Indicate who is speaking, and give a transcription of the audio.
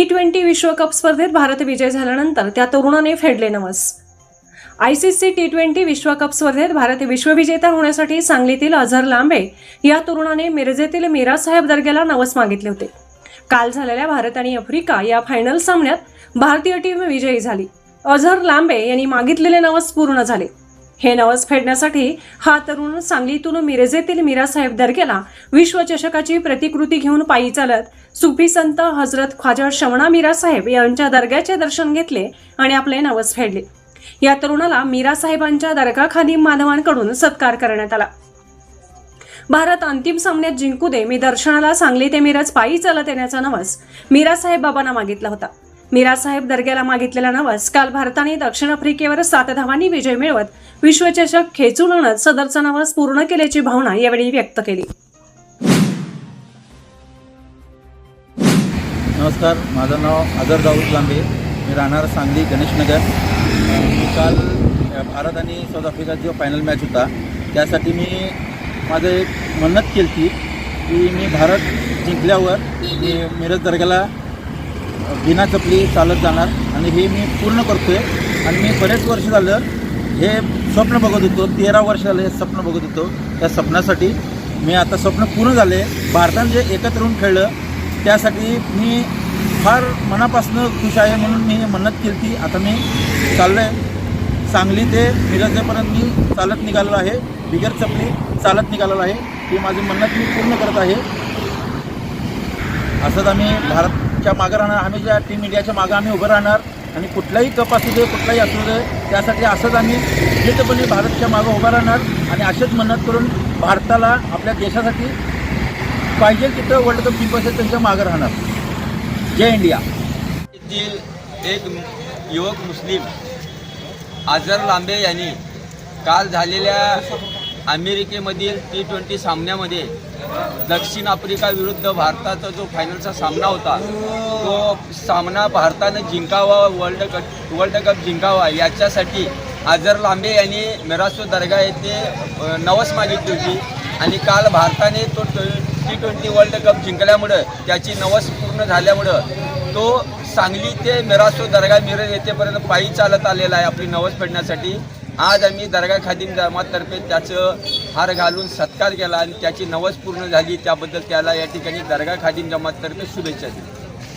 Speaker 1: T twenty विश्वकप स्पर्धेत भारत विजय झाल्यानंतर त्या तरुणाने फेडले नवस. I C C T twenty विश्वकप स्पर्धेत भारत विश्वविजेता होण्यासाठी सांगलीतील अझर लांबे या तरुणाने मिरजेतील मीरासाहेब दर्ग्याला नवस मागितले होते. काल झालेल्या भारत आणि आफ्रिका या फायनल सामन्यात भारतीय टीम विजयी झाली. अझर लांबे यांनी मागितलेले नवस पूर्ण झाले. हे नवस फेडण्यासाठी हा तरुण सांगलीतून मिरजेतील मीरासाहेब दर्ग्याला विश्वचषकाची प्रतिकृती घेऊन पायी चालत सुफी संत हजरत ख्वाजा शवणा मीरासाहेब यांच्या दर्ग्याचे दर्शन घेतले आणि आपले नवस फेडले. या तरुणाला मीरासाहेबांच्या दर्गा खादिम मानवांकडून सत्कार करण्यात आला. भारत अंतिम सामन्यात जिंकू दे मी दर्शनाला सांगली ते मिरज पायी चालत येण्याचा नवस मीरासाहेब बाबांना मागितला होता. मीरासाहेब दर्ग्याला मागितलेला नवस काल भारताने दक्षिण आफ्रिकेवर सात धावांनी विजय मिळवत विश्वचषक खेचून आणत सदरचा नवस पूर्ण केल्याची भावना यावेळी व्यक्त केली.
Speaker 2: नमस्कार माझं नाव आदर दाऊद लांबे. मी राहणार सांगली गणेशनगर. काल भारत आणि साऊथ आफ्रिका जो फायनल मॅच होता त्यासाठी मी माझं एक मन्नत केली होती की मी भारत जिंकल्यावर मी मिरज दर्ग्याला बिना चपली चालत जाणार. आणि हे मी पूर्ण करतो आहे आणि मी बरेच वर्ष झालं हे स्वप्न बघत होतो. तेरा वर्ष झालं हे स्वप्न बघत होतो. त्या स्वप्नासाठी मी आता स्वप्न पूर्ण झाले. भारतानं जे एकत्र होऊन खेळलं त्यासाठी मी फार मनापासून खुश आहे म्हणून मी हे मन्नत केली ती आता मी चाललो आहे सांगली ते मिरजेपर्यंत मी चालत निघालेलो आहे. बिगर चपली चालत निघालेलो आहे. ही माझी मन्नत मी पूर्ण करत आहे. असंच आम्ही भारत च्या मागं राहणार आम्ही ज्या टीम इंडियाच्या मागं आम्ही उभं राहणार आणि कुठलाही कप असू दे कुठलाही असू दे त्यासाठी असंच आम्ही जितपणे भारतच्या मागं उभं राहणार आणि असेच मन्नत करून भारताला आपल्या देशासाठी पाहिजे तिथं वर्ल्ड कप जिंकायचं त्यांच्या मागं राहणार. जय इंडिया.
Speaker 3: येथील एक युवक मुस्लिम आझर लांबे यांनी काल झालेल्या अमेरिकेमधील टी ट्वेंटी सामन्यामध्ये दक्षिण आफ्रिका विरुद्ध भारताचा जो फायनलचा सामना होता तो सामना भारतानं जिंकावा वर्ल्ड कप वर्ल्ड कप जिंकावा याच्यासाठी आझर लांबे यांनी मेरासो दर्गा येथे नवस मागितली होती. आणि काल भारताने तो टी ट्वेंटी वर्ल्ड कप जिंकल्यामुळं त्याची नवस पूर्ण झाल्यामुळं तो सांगली ते मेरासो दर्गा मिरज येथेपर्यंत पायी चालत आलेला आहे आपली नवस फेडण्यासाठी. आज आम्ही दर्गा खादीम जमाततर्फे त्याचं हार घालून सत्कार केला आणि त्याची नवस पूर्ण झाली त्याबद्दल त्याला या ठिकाणी दर्गा जमात जमाततर्फे शुभेच्छा दिल्या.